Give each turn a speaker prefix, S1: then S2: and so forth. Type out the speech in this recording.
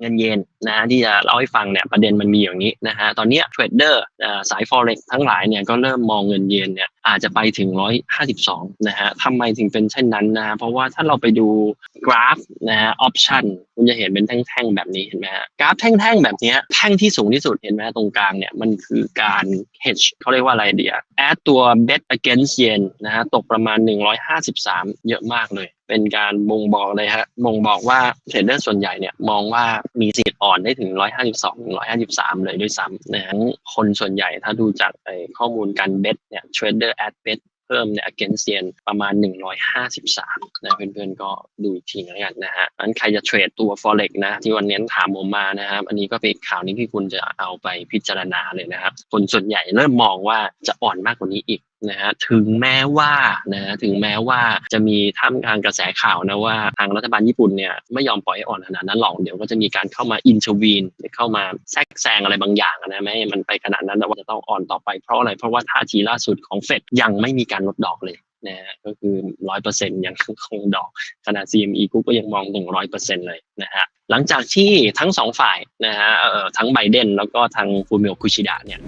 S1: เงินเยนนะที่จะเล่าให้ฟังเนี่ยประเด็นมันมีอย่างนี้นะฮะตอนนี้เทรดเดอร์สาย forex ทั้งหลายเนี่ยก็เริ่มมองเงินเยนเนี่ยอาจจะไปถึง 152 นะฮะทำไมถึงเป็นเช่นนั้นนะ เพราะว่าถ้าเราไปดูกราฟนะฮะออปชันคุณจะเห็นเป็นแท่งๆแบบนี้เห็นไหมฮะกราฟแท่งๆแบบนี้แท่งที่สูงที่สุดเห็นไหมตรงกลางเนี่ยมันคือการ hedge เขาเรียกว่าอะไรเดีย add ตัว bet against yen นะฮะตกประมาณ 153 เยอะมากเลย เป็นการบ่งบอกเลยฮะบ่งบอกว่าเทรดเดอร์ส่วนใหญ่เนี่ยมองว่ามีสิทธิ์อ่อนได้ถึง 152 153 เลยด้วยซ้ำนะฮะคนส่วนใหญ่ถ้าดูจากข้อมูลการเบสเนี่ย trader add bet เบสเพิ่มเนี่ย against yen ประมาณ 153 นะเพื่อนๆก็ดูอีกทีแล้วกันนะฮะอันใครจะเทรดตัว forex นะที่วันนี้ถามผมมานะครับ อันนี้ก็เป็นข่าวนี้ที่คุณจะเอาไปพิจารณาเลยนะครับ คนส่วนใหญ่เริ่มมองว่าจะอ่อนมากกว่านี้อีก นะฮะถึงแม้ว่านะถึงแม้ว่าจะมีท่ามกลางกระแสข่าวนะว่าทางรัฐบาลญี่ปุ่นเนี่ยไม่ยอมปล่อยให้อ่อนขนาดนั้นหรอกเดี๋ยวก็จะมีการเข้ามาอินเทอร์วีนเข้ามาแทรกแซงอะไรบางอย่างนะไม่มันไปขนาดนั้นแต่ว่าจะต้องอ่อนต่อไปเพราะอะไรเพราะว่าท่าทีล่าสุดของเฟดยังไม่มีการลดดอกเลยนะฮะก็คือร้อยเปอร์เซ็นต์ยังคงดอกขณะ CME กูก็ยังมองถึงร้อยเปอร์เซ็นต์เลยนะฮะหลังจากที่ทั้งสองฝ่ายนะฮะทั้งไบเดนแล้วก็ทางฟูมิโอคุชิดะเนี่ย